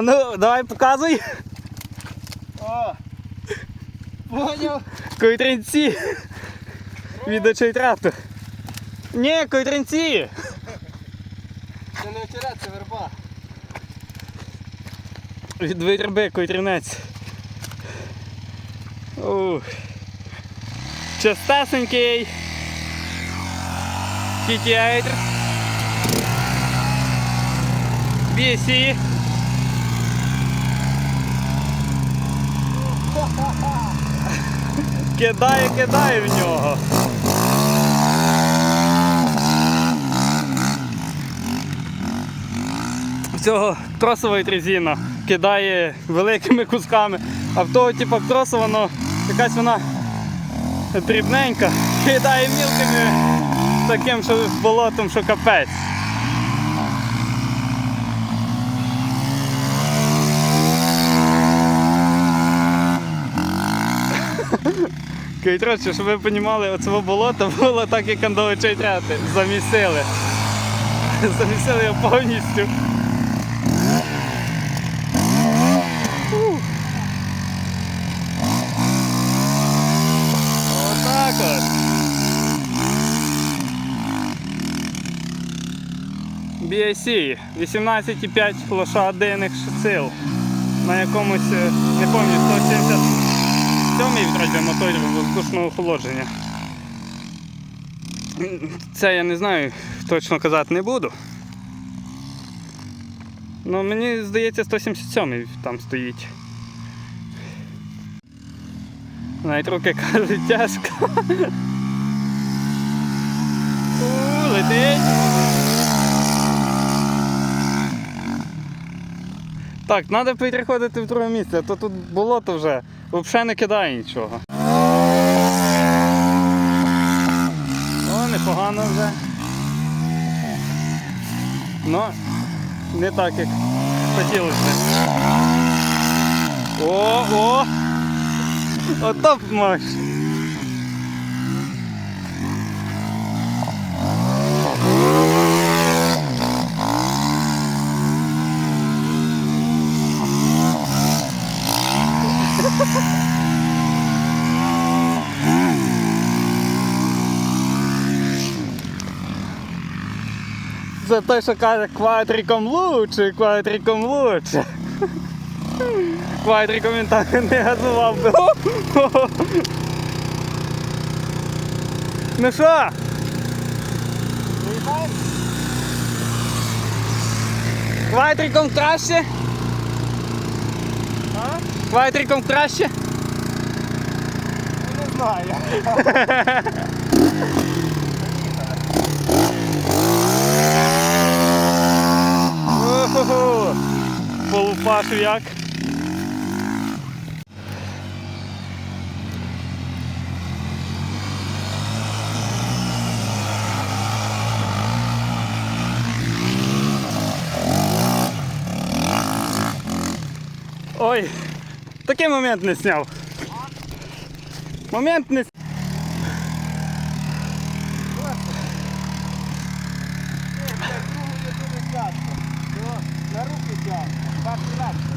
А ну, давай показуй. О! Поняв? Койтринці. Від очей трактор. Ні, койтринці. Це не очерет, це верба. Від витрби койтринець. Ух. Частесенький. Кітіайтр. BSC. Кидає, кидає в нього. Цього тросова трезина кидає великими кусками, а в того типу тросовано якась вона дрібненька, кидає мілкими таким що болотом, що капець. Коротше, щоб ви розуміли, оце болото було так, як андалечей тряти. Замісили. Замісили його повністю. Отак от. BIC 18,5 лошадиних сил. На якомусь, е, не пам'ятаю, 177 вроді моторі воздушного охолодження. Це я не знаю, точно казати не буду. Ну мені здається 177 там стоїть. Навіть руки кажуть тяжко. У, летить. Так, треба переходити в друге місце, а то тут болото вже взагалі не кидає нічого. О, непогано вже. Ну, не так, як хотілося. О, о! Отоп б Це той, що каже квадриком лучше, квадриком лучше. Квадриком він так не газував би. Ну що? Квадриком краще? Квадриком краще? Не знаю. Ого! Полупашу як? Ой, такий момент не зняв. Момент не Ні, блядь, другу не дуже тяжко. Його на руки тяжко. Так і легше.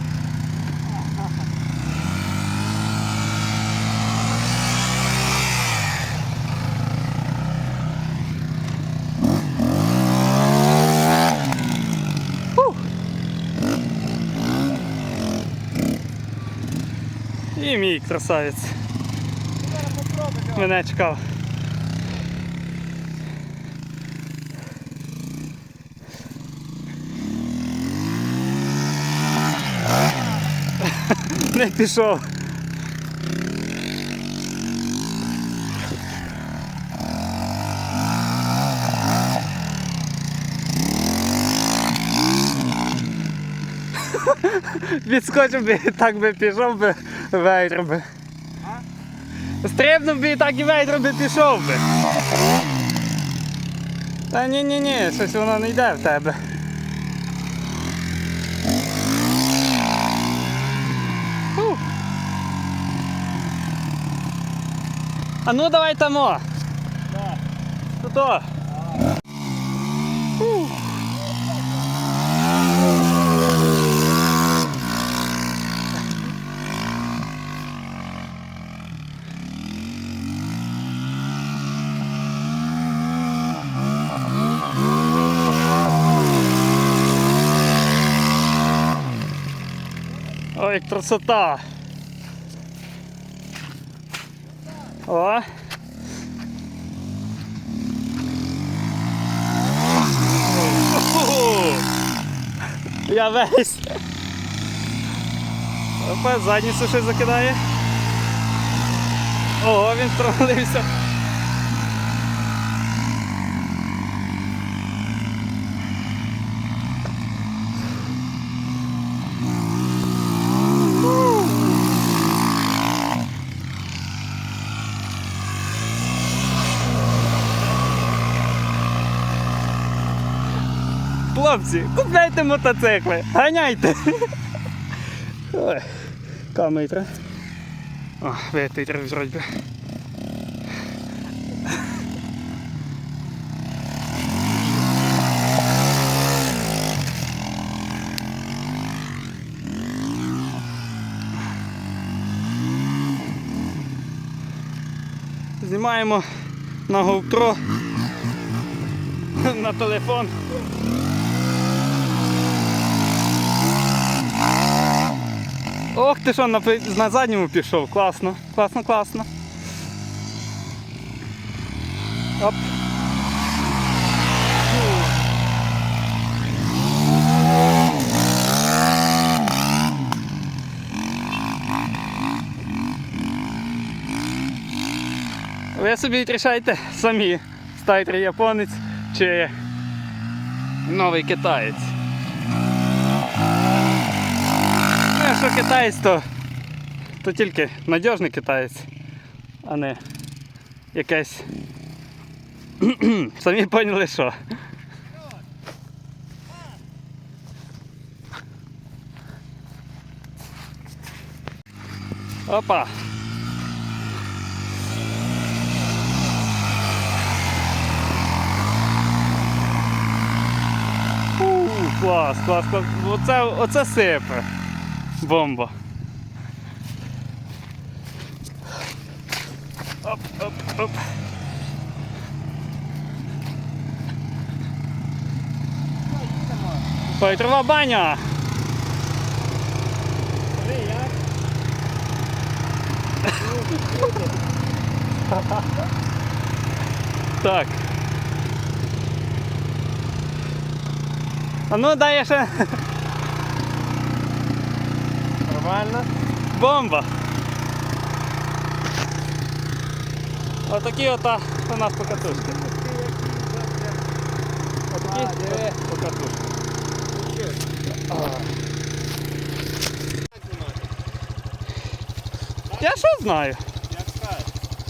Фух. І мій красавець мене чекав. Не пішов. Відскочив би, так би пішов би вейдер би. Стрибнув би і так і вейдер би пішов би. Та ні, ні, ні, щось воно не йде в тебе. Фух. А ну давай тамо. Так. Тут. Ой, красота. О. Я весь. Опа, задницю щось закидає. Ого, він провалився. Хлопці, купляйте мотоцикли, ганяйте. Ой, камера. О, вітер вроді. Знімаємо на GoPro на телефон. Ох ти що, на, на задньому пішов. Класно, класно, класно. Оп. Ви собі рішайте самі, стайтер японець чи новий китаєць. Ну, якщо китаєць, то, то тільки надіжний китаєць, а не якесь. Самі поняли, що. Опа. Клас, клас, клас. Оце, оце сипе. Бомба. Оп, оп, оп. Повітрова баня. Так. А ну дай я ще Нормально. бомба. Отакі ота у нас покатушки. Отакі покатушки. Я що знаю?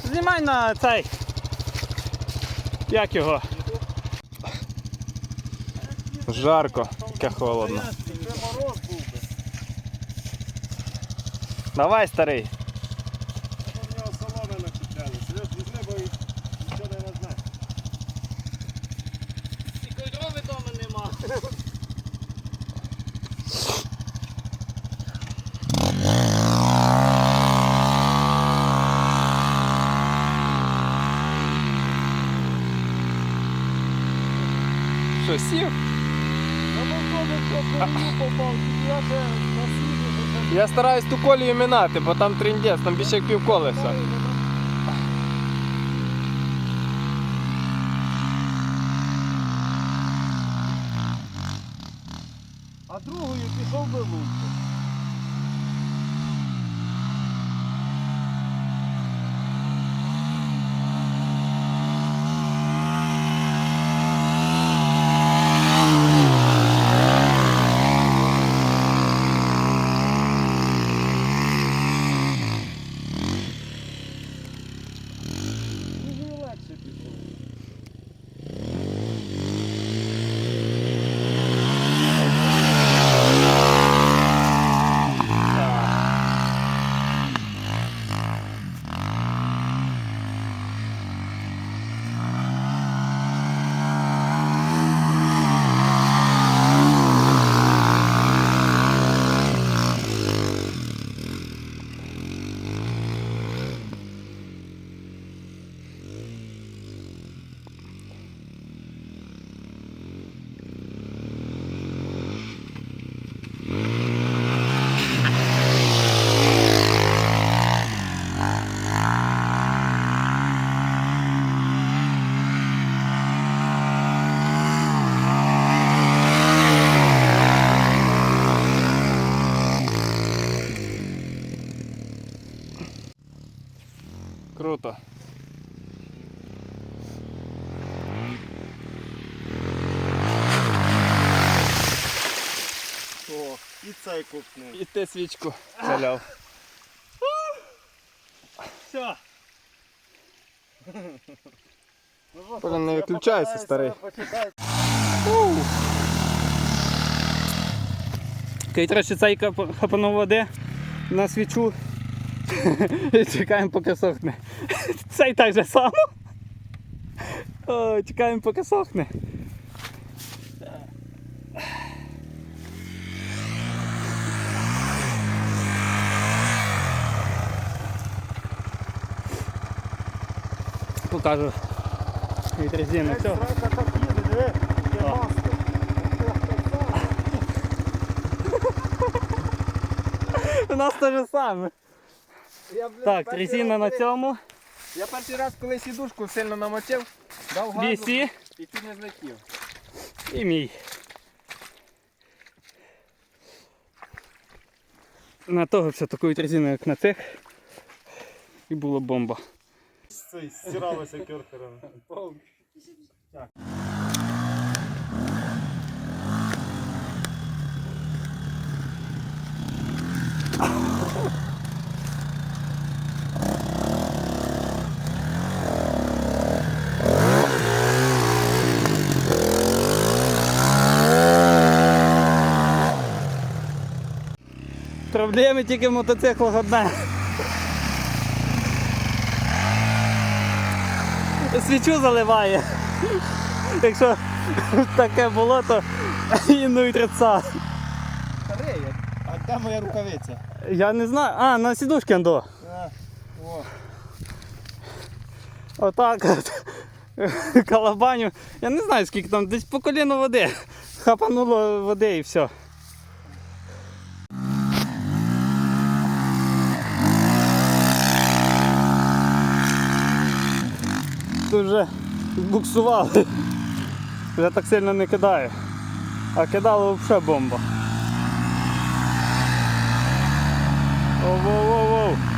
Знімай на цей. Як його? Жарко, таке холодно. Це мороз був би. Давай, старий. В нього соломи начіпляли. Серйоз, візьми, бо і нічого не знає. Дрова вдома нема. Що, сів? Ну, виходить, що попав, я це на сіду, що це Я стараюсь ту колію минати, бо там триндець, там більше як півколеса. А другою пішов би лучше. круто. О, і цей купнув. І те свічку заляв. Все. Блин, не виключайся, старий. Окей, трохи цайка хапанув води на свічу. І чекаємо, поки сохне. Цей так же само. О, чекаємо, поки сохне. Покажу від резини. Все. У нас те же саме. Я, блін, Так, перший резина раз, на коли- цьому. Я перший раз, коли сідушку сильно намочив, дав газу BC і ти не злетів. і мій. На того все такою резиною, як на цих. І була бомба. Цей стиралося керхером. Проблеми тільки в мотоциклах одне. Свічу заливає. Якщо таке було, то інують реца. Старий, А де моя рукавиця? Я не знаю. А, на сідушки андо. Отак от. Калабаню. Я не знаю скільки там, десь по коліну води. Хапануло води і все. Тут вже буксували. Вже так сильно не кидає. А кидало взагалі бомба. Оу-воу-воу-воу.